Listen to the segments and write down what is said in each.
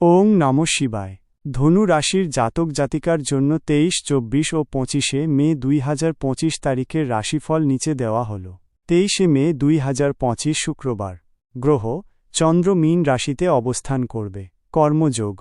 ওং নম শিবায়। ধনু রাশির জাতক জাতিকার জন্য তেইশ, চব্বিশ ও পঁচিশে মে দুই হাজার পঁচিশ তারিখের রাশিফল নিচে দেওয়া হল। তেইশে মে দুই হাজার পঁচিশ শুক্রবার। গ্রহ, চন্দ্র মীন রাশিতে অবস্থান করবে। কর্মযোগ।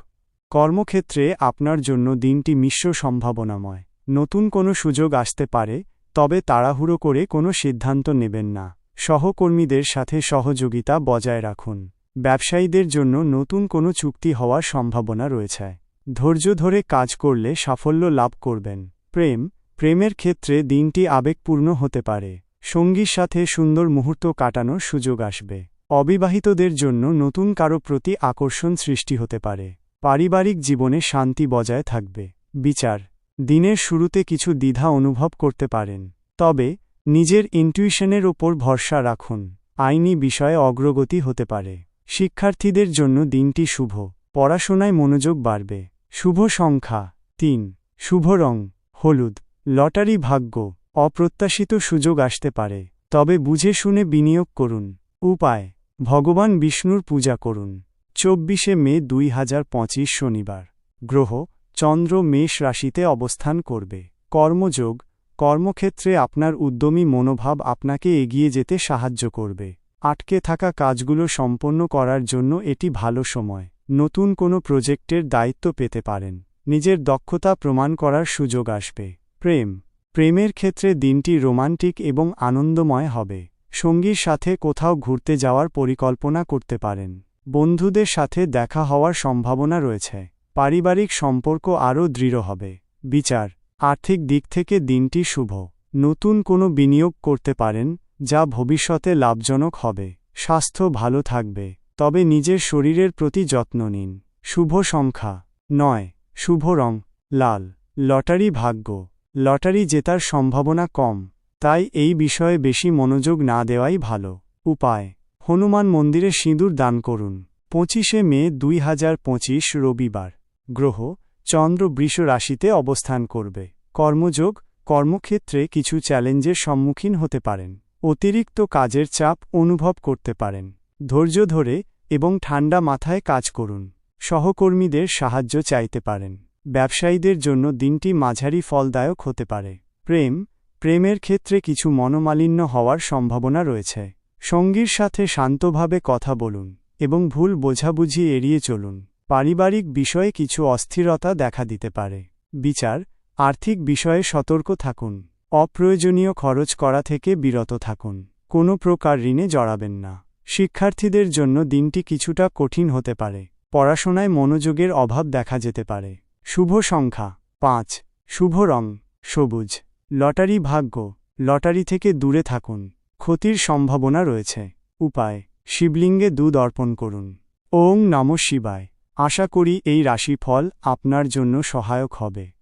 কর্মক্ষেত্রে আপনার জন্য দিনটি মিশ্র সম্ভাবনাময়। নতুন কোনো সুযোগ আসতে পারে, তবে তাড়াহুড়ো করে কোনো সিদ্ধান্ত নেবেন না। সহকর্মীদের সাথে সহযোগিতা বজায় রাখুন। ব্যবসায়ীদের জন্য নতুন কোনো চুক্তি হওয়ার সম্ভাবনা রয়েছে। ধৈর্য ধরে কাজ করলে সাফল্য লাভ করবেন। প্রেম, প্রেমের ক্ষেত্রে দিনটি আবেগপূর্ণ হতে পারে। সঙ্গীর সাথে সুন্দর মুহূর্ত কাটানোর সুযোগ আসবে। অবিবাহিতদের জন্য নতুন কারও প্রতি আকর্ষণ সৃষ্টি হতে পারে। পারিবারিক জীবনে শান্তি বজায় থাকবে। বিচার, দিনের শুরুতে কিছু দ্বিধা অনুভব করতে পারেন। তবে, নিজের ইনটিউশনের ওপর ভরসা রাখুন। আইনি বিষয়ে অগ্রগতি হতে পারে। শিক্ষার্থীদের জন্য দিনটি শুভ। পড়াশোনায় মনোযোগ বাড়বে। শুভ সংখ্যা তিন। শুভ রং হলুদ। লটারি ভাগ্য অপ্রত্যাশিত সুযোগ আসতে পারে। তবে বুঝে শুনে বিনিয়োগ করুন। উপায়, ভগবান বিষ্ণুর পূজা করুন। চব্বিশে মে দুই হাজার পঁচিশ শনিবার। গ্রহ, চন্দ্র মেষ রাশিতে অবস্থান করবে। কর্মযোগ, কর্মক্ষেত্রে আপনার উদ্যমী মনোভাব আপনাকে এগিয়ে যেতে সাহায্য করবে। আটকে থাকা কাজগুলো সম্পন্ন করার জন্য এটি ভালো সময়। নতুন কোনো প্রজেক্টের দায়িত্ব পেতে পারেন। নিজের দক্ষতা প্রমাণ করার সুযোগ আসবে। প্রেম। প্রেমের ক্ষেত্রে দিনটি রোমান্টিক এবং আনন্দময় হবে। সঙ্গীর সাথে কোথাও ঘুরতে যাওয়ার পরিকল্পনা করতে পারেন। বন্ধুদের সাথে দেখা হওয়ার সম্ভাবনা রয়েছে। পারিবারিক সম্পর্ক আরও দৃঢ় হবে। বিচার। আর্থিক দিক থেকে দিনটি শুভ। নতুন কোনো বিনিয়োগ করতে পারেন। যা ভবিষ্যতে লাভজনক হবে। স্বাস্থ্য ভালো থাকবে। তবে নিজের শরীরের প্রতি যত্ন নিন। শুভ সংখ্যা। নয়। শুভ রং। লাল। লটারি ভাগ্য। লটারি জেতার সম্ভাবনা কম। তাই এই বিষয়ে বেশি মনোযোগ না দেওয়াই ভালো। উপায়। হনুমান মন্দিরে সিঁদুর দান করুন। পঁচিশে মে দুই হাজার পঁচিশ রবিবার। গ্রহ চন্দ্র বৃষ রাশিতে অবস্থান করবে। কর্মযোগ, কর্মক্ষেত্রে কিছু চ্যালেঞ্জের সম্মুখীন হতে পারেন। অতিরিক্ত কাজের চাপ অনুভব করতে পারেন। ধৈর্য ধরে এবং ঠান্ডা মাথায় কাজ করুন। সহকর্মীদের সাহায্য চাইতে পারেন। ব্যবসায়ীদের জন্য দিনটি মাঝারি ফলদায়ক হতে পারে। প্রেম, প্রেমের ক্ষেত্রে কিছু মনোমালিন্য হওয়ার সম্ভাবনা রয়েছে। সঙ্গীর সাথে শান্তভাবে কথা বলুন এবং ভুল বোঝাবুঝি এড়িয়ে চলুন। পারিবারিক বিষয়ে কিছু অস্থিরতা দেখা দিতে পারে। বিচার, আর্থিক বিষয়ে সতর্ক থাকুন। অপ্রয়োজনীয় খরচ করা থেকে বিরত থাকুন। কোনো প্রকার ঋণে জড়াবেন না। শিক্ষার্থীদের জন্য দিনটি কিছুটা কঠিন হতে পারে। পড়াশোনায় মনোযোগের অভাব দেখা যেতে পারে। শুভ সংখ্যা পাঁচ। শুভ রং সবুজ। লটারি ভাগ্য। লটারি থেকে দূরে থাকুন। ক্ষতির সম্ভাবনা রয়েছে। উপায়, শিবলিঙ্গে দুধ অর্পণ করুন। ওং নম শিবায়। আশা করি এই রাশিফল আপনার জন্য সহায়ক হবে।